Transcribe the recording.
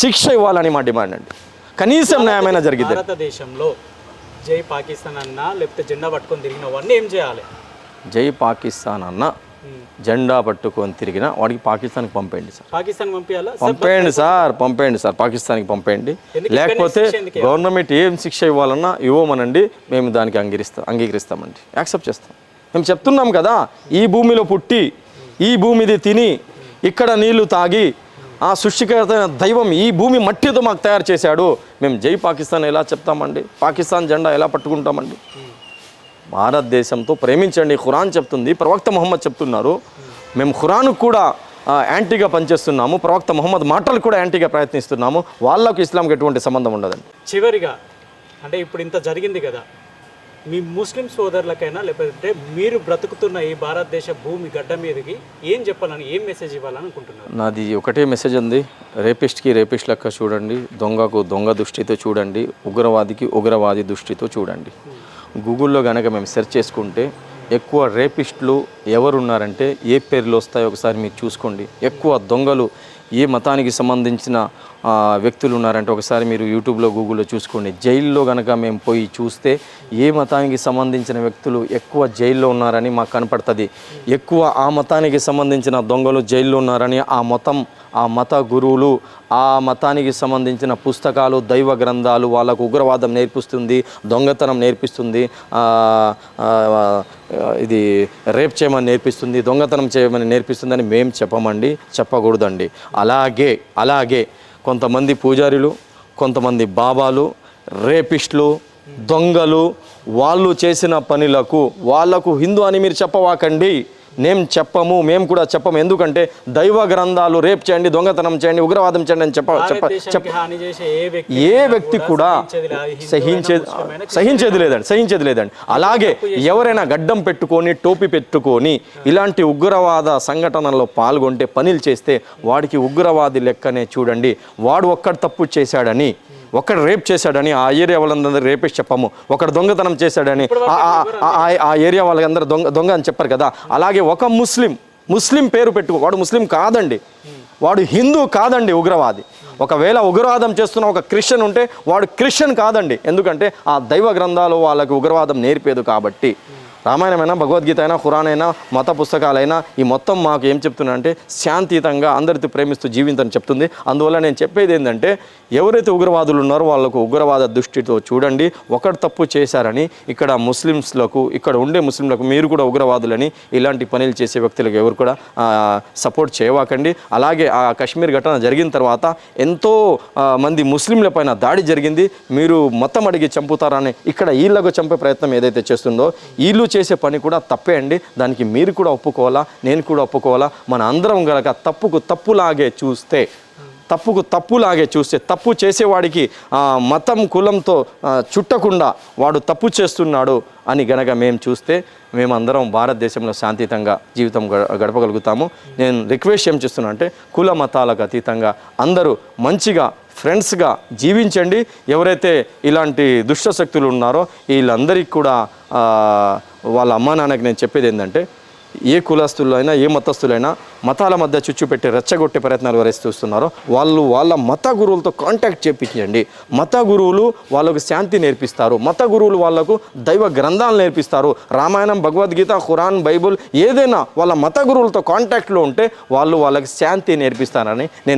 శిక్ష ఇవ్వాలని మా డిమాండ్ అండి. కనీసం న్యాయమైన జరిగింది భారతదేశంలో జై పాకిస్తాన్ అన్నా లేకపోతే జెండా పట్టుకొని తిరిగిన వాడిని ఏం చేయాలి? జై పాకిస్తాన్ అన్న జెండా పట్టుకొని తిరిగిన వాడికి పాకిస్తాన్కి పంపేయండి సార్. పాకిస్తాన్ పంపించాలా పంపేయండి సార్ పంపేయండి సార్ పాకిస్తాన్కి పంపేయండి. లేకపోతే గవర్నమెంట్ ఏం శిక్ష ఇవ్వాలన్నా ఇవ్వమనండి మేము దానికి అంగీకరిస్తాం అంగీకరిస్తామండి. యాక్సెప్ట్ చేస్తాం. మేము చెప్తున్నాం కదా ఈ భూమిలో పుట్టి ఈ భూమిది తిని ఇక్కడ నీళ్ళు తాగి ఆ సృష్టికర్త దైవం ఈ భూమి మట్టితో మాకు తయారు చేశాడు. మేము జై పాకిస్తాన్ ఎలా చెప్తామండి? పాకిస్తాన్ జెండా ఎలా పట్టుకుంటామండి? భారతదేశంతో ప్రేమించండి. ఖురాన్ చెప్తుంది ప్రవక్త మొహమ్మద్ చెప్తున్నారు. మేము ఖురాన్ కూడా యాంటీగా పనిచేస్తున్నాము. ప్రవక్త మొహమ్మద్ మాటలు కూడా యాంటీగా ప్రయత్నిస్తున్నాము. వాళ్ళకు ఇస్లాంకి ఎటువంటి సంబంధం ఉండదండి. చివరిగా అంటే ఇప్పుడు ఇంత జరిగింది కదా మీ ముస్లిం సోదరులకైనా లేకపోతే మీరు బ్రతుకుతున్న ఈ భారతదేశ భూమి గడ్డ మీదకి ఏం చెప్పాలని ఏం మెసేజ్ ఇవ్వాలని అనుకుంటున్నారు? నాది ఒకటే మెసేజ్ ఉంది రేపిస్ట్కి రేపిస్ట్ లెక్క చూడండి. దొంగకు దొంగ దృష్టితో చూడండి. ఉగ్రవాదికి ఉగ్రవాది దృష్టితో చూడండి. గూగుల్లో కనుక మేము సెర్చ్ చేసుకుంటే ఎక్కువ రేపిస్టులు ఎవరున్నారంటే ఏ పేర్లు వస్తాయో ఒకసారి మీరు చూసుకోండి. ఎక్కువ దొంగలు ఏ మతానికి సంబంధించిన వ్యక్తులు ఉన్నారంటే ఒకసారి మీరు యూట్యూబ్లో గూగుల్లో చూసుకోండి. జైల్లో కనుక మేము పోయి చూస్తే ఏ మతానికి సంబంధించిన వ్యక్తులు ఎక్కువ జైల్లో ఉన్నారని మాకు కనపడుతుంది. ఎక్కువ ఆ మతానికి సంబంధించిన దొంగలు జైల్లో ఉన్నారని ఆ మతం ఆ మత గురువులు ఆ మతానికి సంబంధించిన పుస్తకాలు దైవ గ్రంథాలు వాళ్ళకు ఉగ్రవాదం నేర్పిస్తుంది దొంగతనం నేర్పిస్తుంది ఇది రేప్ చేయమని నేర్పిస్తుంది దొంగతనం చేయమని నేర్పిస్తుందని మేము చెప్పమండి చెప్పకూడదండి. అలాగే అలాగే కొంతమంది పూజారులు కొంతమంది బాబాలు రేపిస్టులు దొంగలు వాళ్ళు చేసిన పనులకు వాళ్ళకు హిందూ అని మీరు చెప్పవాకండి. మేము చెప్పము మేము కూడా చెప్పము. ఎందుకంటే దైవ గ్రంథాలు రేప్ చేయండి దొంగతనం చేయండి ఉగ్రవాదం చేయండి అని చెప్ప చెప్ప చేసే ఏ వ్యక్తి కూడా సహించేది సహించేది లేదండి సహించేది లేదండి. అలాగే ఎవరైనా గడ్డం పెట్టుకొని టోపీ పెట్టుకొని ఇలాంటి ఉగ్రవాద సంఘటనలో పాల్గొంటే పనులు చేస్తే వాడికి ఉగ్రవాది లెక్కనే చూడండి. వాడు ఒక్కడు తప్పు చేశాడని ఒకడు రేప్ చేశాడని ఆ ఏరియా వాళ్ళందరూ రేపేసి చెప్పము. ఒకడు దొంగతనం చేశాడని ఆ- ఏరియా వాళ్ళందరూ దొంగ దొంగ అని చెప్పారు కదా. అలాగే ఒక ముస్లిం ముస్లిం పేరు పెట్టుకో వాడు ముస్లిం కాదండి. వాడు హిందూ కాదండి ఉగ్రవాది. ఒకవేళ ఉగ్రవాదం చేస్తున్న ఒక క్రిస్టియన్ ఉంటే వాడు క్రిస్టియన్ కాదండి. ఎందుకంటే ఆ దైవ గ్రంథాలు వాళ్ళకి ఉగ్రవాదం నేర్పేదు కాబట్టి. రామాయణమైనా భగవద్గీత అయినా ఖురాన్ అయినా మత పుస్తకాలైనా ఈ మొత్తం మాకు ఏం చెప్తున్నా అంటే శాంతియుతంగా అందరితో ప్రేమిస్తూ జీవితం చెప్తుంది. అందువల్ల నేను చెప్పేది ఏంటంటే ఎవరైతే ఉగ్రవాదులు ఉన్నారో వాళ్ళకు ఉగ్రవాద దృష్టితో చూడండి. ఒకటి తప్పు చేశారని ఇక్కడ ముస్లిమ్స్లకు ఇక్కడ ఉండే ముస్లింలకు మీరు కూడా ఉగ్రవాదులని ఇలాంటి పనులు చేసే వ్యక్తులకు ఎవరు కూడా సపోర్ట్ చేయవాకండి. అలాగే ఆ కశ్మీర్ ఘటన జరిగిన తర్వాత ఎంతో మంది ముస్లింల పైన దాడి జరిగింది. మీరు మొత్తం అడిగి చంపుతారని ఇక్కడ వీళ్ళకు చంపే ప్రయత్నం ఏదైతే చేస్తుందో వీళ్ళు చేసే పని కూడా తప్పే అండి. దానికి మీరు కూడా ఒప్పుకోవాలా నేను కూడా ఒప్పుకోవాలా? మన అందరం గనక తప్పుకు తప్పులాగే చూస్తే తప్పుకు తప్పులాగే చూస్తే తప్పు చేసేవాడికి మతం కులంతో చుట్టకుండా వాడు తప్పు చేస్తున్నాడు అని గనక మేము చూస్తే మేమందరం భారతదేశంలో శాంతియుతంగా జీవితం గడపగలుగుతాము. నేను రిక్వెస్ట్ ఏం చేస్తున్నా అంటే కుల మతాలకు అతీతంగా అందరూ మంచిగా ఫ్రెండ్స్గా జీవించండి. ఎవరైతే ఇలాంటి దుష్ట శక్తులు ఉన్నారో వీళ్ళందరికీ కూడా వాళ్ళ అమ్మా నాన్నకి నేను చెప్పేది ఏంటంటే ఏ కులస్తులైనా ఏ మతస్థులైనా మతాల మధ్య చుచ్చు పెట్టి రెచ్చగొట్టే ప్రయత్నాలు ఎవరైతే చూస్తున్నారో వాళ్ళు వాళ్ళ మత గురువులతో కాంటాక్ట్ చేపించండి. మత గురువులు వాళ్ళకు శాంతి నేర్పిస్తారు. మత గురువులు వాళ్ళకు దైవ గ్రంథాలు నేర్పిస్తారు. రామాయణం భగవద్గీత ఖురాన్ బైబుల్ ఏదైనా వాళ్ళ మత గురువులతో కాంటాక్ట్లో ఉంటే వాళ్ళు వాళ్ళకి శాంతి నేర్పిస్తారని నేను